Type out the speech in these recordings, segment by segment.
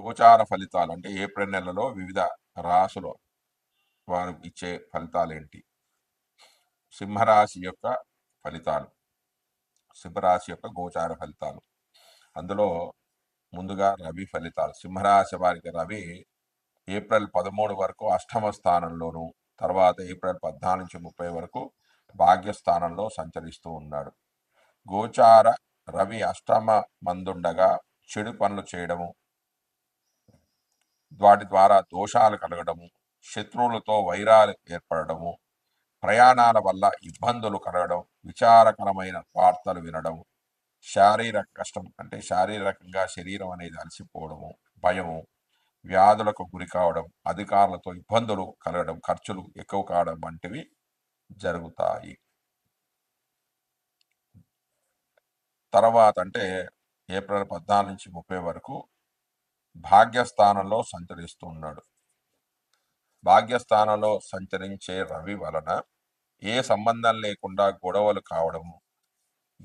గోచార ఫలితాలు అంటే ఏప్రిల్ నెలలో వివిధ రాసులు వారు ఇచ్చే ఫలితాలు ఏంటి సింహరాశి యొక్క ఫలితాలు సింహరాశి యొక్క గోచార ఫలితాలు. అందులో ముందుగా రవి ఫలితాలు. సింహరాశి వారికి రవి ఏప్రిల్ పదమూడు వరకు అష్టమ స్థానంలోను తర్వాత ఏప్రిల్ పద్నాలుగు నుంచి ముప్పై వరకు భాగ్యస్థానంలో సంచరిస్తూ ఉన్నాడు. గోచార రవి అష్టమ మందుండగా చెడు పనులు చేయడము వాటి ద్వారా దోషాలు కలగడము శత్రువులతో వైరాలు ఏర్పడము ప్రయాణాల వల్ల ఇబ్బందులు కలగడం విచారకరమైన వార్తలు వినడం శారీరక కష్టం అంటే శారీరకంగా శరీరం అనేది అలసిపోవడము భయము వ్యాధులకు గురి కావడం అధికారులతో ఇబ్బందులు కలగడం ఖర్చులు ఎక్కువ కావడం వంటివి జరుగుతాయి. తర్వాత అంటే ఏప్రిల్ పద్నాలుగు నుంచి ముప్పై వరకు భాగ్యస్థానంలో సంచరిస్తూ ఉన్నాడు భాగ్యస్థానంలో సంచరించే రవి వలన ఏ సంబంధం లేకుండా గొడవలు కావడము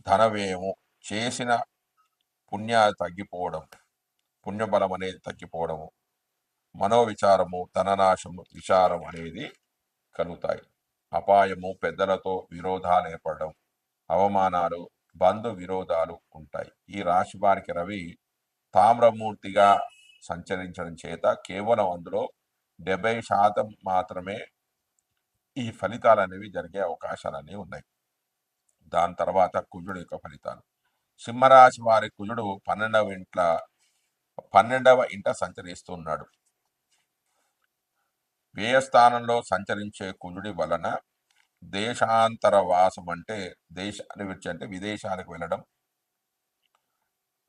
ధనవ్యయము చేసిన పుణ్య తగ్గిపోవడం పుణ్యబలం అనేది తగ్గిపోవడము మనోవిచారము ధననాశము విచారం అనేది కలుగుతాయి. అపాయము పెద్దలతో విరోధాలు ఏర్పడడం అవమానాలు బంధు విరోధాలు ఉంటాయి. ఈ రాశి వారికి రవి తామ్రమూర్తిగా సంచరించడం చేత కేవలం అందులో డెబ్బై శాతం మాత్రమే ఈ ఫలితాలు అనేవి జరిగే అవకాశాలు అనేవి ఉన్నాయి. దాని తర్వాత కుజుడు యొక్క ఫలితాలు. సింహరాశి వారి కుజుడు పన్నెండవ ఇంట్ల పన్నెండవ ఇంట సంచరిస్తున్నాడు. వ్యయస్థానంలో సంచరించే కుజుడి వలన దేశాంతర వాసం అంటే దేశాన్ని విడిచి అంటే విదేశానికి వెళ్ళడం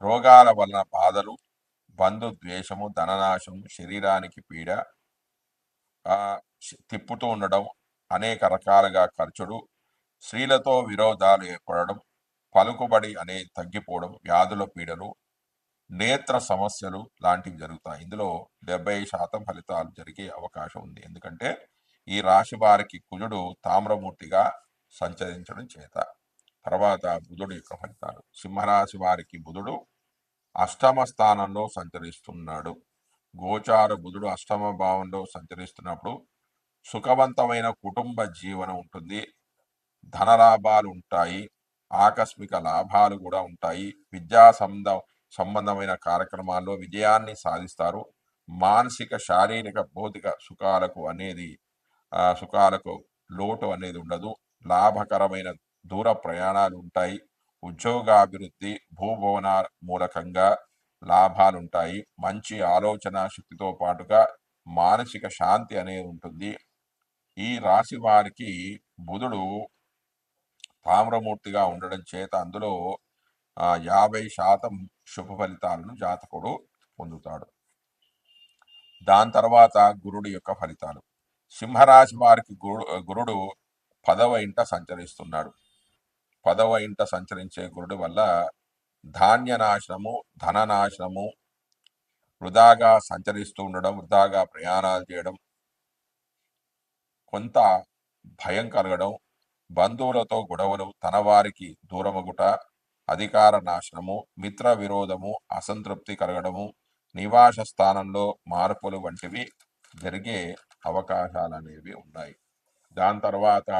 రోగాల వలన బాధలు బంధు ద్వేషము ధననాశము శరీరానికి పీడ తిప్పుతూ ఉండడం అనేక రకాలుగా ఖర్చుడు స్త్రీలతో విరోధాలు ఏర్పడడం పలుకుబడి అనే తగ్గిపోవడం వ్యాధుల పీడలు నేత్ర సమస్యలు లాంటివి జరుగుతాయి. ఇందులో డెబ్బై శాతం ఫలితాలు జరిగే అవకాశం ఉంది. ఎందుకంటే ఈ రాశి వారికి కుజుడు తామ్రమూర్తిగా సంచరించడం చేత. తర్వాత బుధుడు యొక్క ఫలితాలు. సింహరాశి వారికి బుధుడు అష్టమ స్థానంలో సంచరిస్తున్నాడు. గోచార బుధుడు అష్టమ భావంలో సంచరిస్తున్నప్పుడు సుఖవంతమైన కుటుంబ జీవనం ఉంటుంది. ధనలాభాలు ఉంటాయి. ఆకస్మిక లాభాలు కూడా ఉంటాయి. విద్యా సంబంధ సంబంధమైన కార్యక్రమాల్లో విజయాన్ని సాధిస్తారు. మానసిక శారీరక భౌతిక సుఖాలకు అనేది సుఖాలకు లోటు అనేది ఉండదు. లాభకరమైన దూర ప్రయాణాలు ఉంటాయి. ఉద్యోగాభివృద్ధి భూభవన మూలకంగా లాభాలుంటాయి. మంచి ఆలోచన శక్తితో పాటుగా మానసిక శాంతి అనేది ఉంటుంది. ఈ రాశి వారికి బుధుడు తామ్రమూర్తిగా ఉండడం చేత అందులో యాభై శాతం శుభ ఫలితాలను జాతకుడు పొందుతాడు. దాని తర్వాత గురుడు యొక్క ఫలితాలు. సింహరాశి వారికి గురుడు గురుడు పదవ ఇంట సంచరిస్తున్నాడు. పదవ ఇంట సంచరించే గురుడు వల్ల ధాన్య నాశనము ధన నాశనము వృధాగా సంచరిస్తూ ఉండడం వృధాగా ప్రయాణాలు చేయడం కొంత భయం కలగడం బంధువులతో గొడవలు తన వారికి దూరమగుట అధికార నాశనము మిత్ర విరోధము అసంతృప్తి కలగడము నివాస స్థానంలో మార్పులు వంటివి జరిగే అవకాశాలు అనేవి ఉన్నాయి. దాని తర్వాత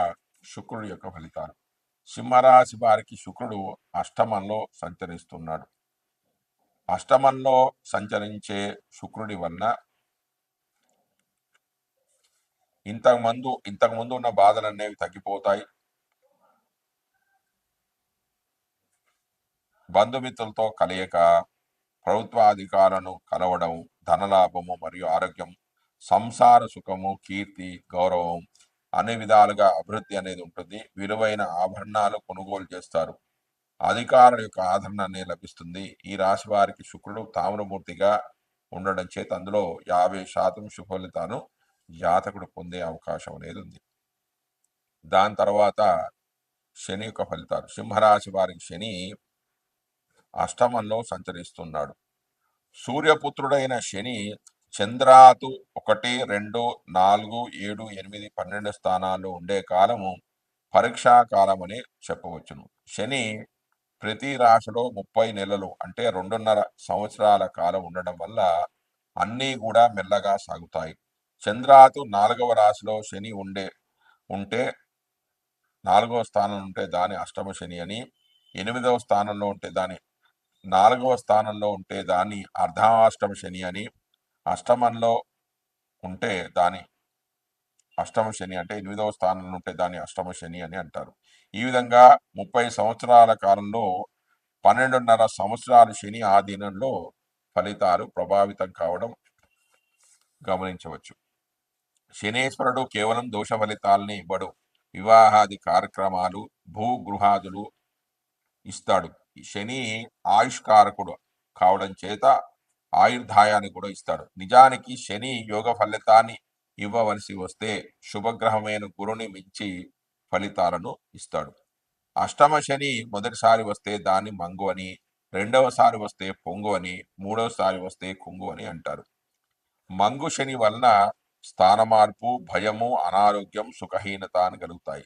శుక్రుడి యొక్క ఫలితాలు. సింహరాశి వారికి శుక్రుడు అష్టమంలో సంచరిస్తున్నాడు. అష్టమంలో సంచరించే శుక్రుడి వలన ఇంతకుముందు ఇంతకుముందు ఉన్న బాధలు అనేవి తగ్గిపోతాయి. బంధుమిత్రులతో కలయిక ప్రభుత్వాధికారులను కలవడం ధనలాభము మరియు ఆరోగ్యం సంసార సుఖము కీర్తి గౌరవం అన్ని విధాలుగా అభివృద్ధి అనేది ఉంటుంది. విలువైన ఆభరణాలు కొనుగోలు చేస్తారు. అధికారుల యొక్క ఆదరణ అనేది లభిస్తుంది. ఈ రాశి వారికి శుక్రుడు తామ్రమూర్తిగా ఉండడం చేత అందులో యాభై శాతం శుభలితాను జాతకుడు పొందే అవకాశం అనేది ఉంది. దాని తర్వాత శని యొక్క ఫలితాలు. సింహరాశి వారికి శని అష్టమంలో సంచరిస్తున్నాడు. సూర్యపుత్రుడైన శని చంద్రాతు ఒకటి రెండు నాలుగు ఏడు ఎనిమిది పన్నెండు స్థానాల్లో ఉండే కాలము పరీక్షా కాలం అని చెప్పవచ్చును. శని ప్రతి రాశిలో ముప్పై నెలలు అంటే రెండున్నర సంవత్సరాల కాలం ఉండడం వల్ల అన్నీ కూడా మెల్లగా సాగుతాయి. చంద్రాతు నాలుగవ రాశిలో శని ఉండే ఉంటే నాలుగవ స్థానంలో ఉంటే దాని అష్టమ శని అని ఎనిమిదవ స్థానంలో ఉంటే దాని నాలుగవ స్థానంలో ఉంటే దాన్ని అర్ధాష్టమ శని అని అష్టమంలో ఉంటే దాని అష్టమ శని అంటే ఎనిమిదవ స్థానంలో ఉంటే దాన్ని అష్టమ శని అని అంటారు. ఈ విధంగా ముప్పై సంవత్సరాల కాలంలో పన్నెండున్నర సంవత్సరాలు శని ఆధీనంలో ఫలితాలు ప్రభావితం కావడం గమనించవచ్చు. శనేశ్వరుడు కేవలం దోష ఫలితాలని ఇవ్వడు. వివాహాది కార్యక్రమాలు భూగృహాదులు ఇస్తాడు. ఈ శని ఆయుష్కారకుడు కావడం చేత ఆయుర్ధాయాన్ని కూడా ఇస్తాడు. నిజానికి శని యోగ ఫలితాన్ని ఇవ్వవలసి వస్తే శుభగ్రహమైన గురుని మించి ఫలితాలను ఇస్తాడు. అష్టమ శని మొదటిసారి వస్తే దాన్ని మంగు అని రెండవసారి వస్తే పొంగు అని మూడవసారి వస్తే కుంగు అని అంటారు. మంగు శని వలన స్థాన మార్పు భయము అనారోగ్యం సుఖహీనత అని కలుగుతాయి.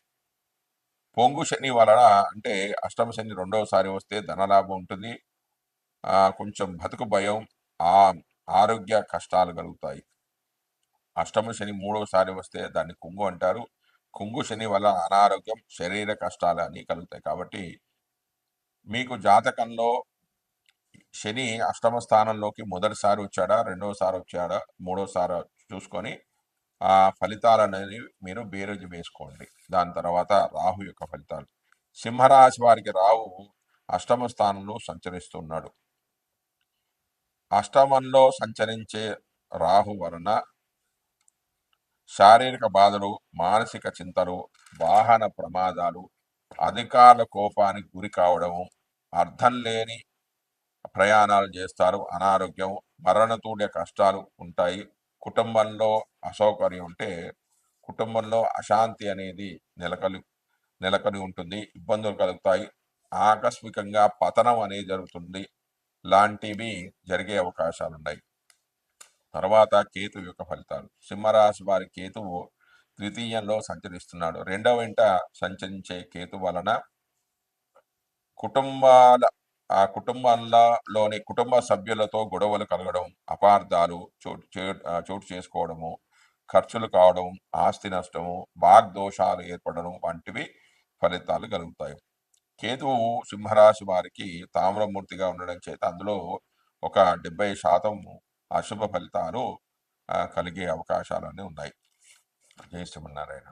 పొంగు శని వలన అంటే అష్టమ శని రెండవసారి వస్తే ధనలాభం ఉంటుంది. కొంచెం బతుకు భయం ఆ ఆరోగ్య కష్టాలు కలుగుతాయి. అష్టమ శని మూడవసారి వస్తే దాన్ని కుంగు అంటారు. కుంగు శని వల్ల అనారోగ్యం శరీర కష్టాలు అన్నీ కలుగుతాయి. కాబట్టి మీకు జాతకంలో శని అష్టమ స్థానంలోకి మొదటిసారి వచ్చాడా రెండోసారి వచ్చాడా మూడోసారి చూసుకొని ఆ ఫలితాలు అనేది మీరు బేరేజ్ వేసుకోండి. దాని తర్వాత రాహు యొక్క ఫలితాలు. సింహరాశి వారికి రాహు అష్టమ స్థానంలో సంచరిస్తున్నాడు. అష్టమంలో సంచరించే రాహు వలన శారీరక బాధలు మానసిక చింతలు వాహన ప్రమాదాలు అధికారుల కోపానికి గురి కావడము అర్థం లేని ప్రయాణాలు చేస్తారు అనారోగ్యం మరణతూడే కష్టాలు ఉంటాయి. కుటుంబంలో అసౌకర్యం ఉంటే కుటుంబంలో అశాంతి అనేది నెలకలి నెలకొని ఉంటుంది ఇబ్బందులు కలుగుతాయి. ఆకస్మికంగా పతనం అనేది జరుగుతుంది. లాంటివి జరిగే అవకాశాలు ఉన్నాయి తర్వాత కేతు యొక్క ఫలితాలు. సింహరాశి వారి కేతువు ద్వితీయంలో సంచరిస్తున్నాడు. రెండవ ఇంట సంచరించే కేతు వలన కుటుంబాల ఆ కుటుంబాలలోని కుటుంబ సభ్యులతో గొడవలు కలగడం అపార్థాలు చోటు చే- చోటు చేసుకోవడము ఖర్చులు కావడం ఆస్తి నష్టము వాగ్దోషాలు ఏర్పడడం వంటివి ఫలితాలు కలుగుతాయి. కేతువు సింహరాశి వారికి తామ్రమూర్తిగా ఉండడం చేత అందులో ఒక డెబ్బై శాతం అశుభ ఫలితాలు కలిగే అవకాశాలన్నీ ఉన్నాయి. జయ శ్రీమన్నారాయణ.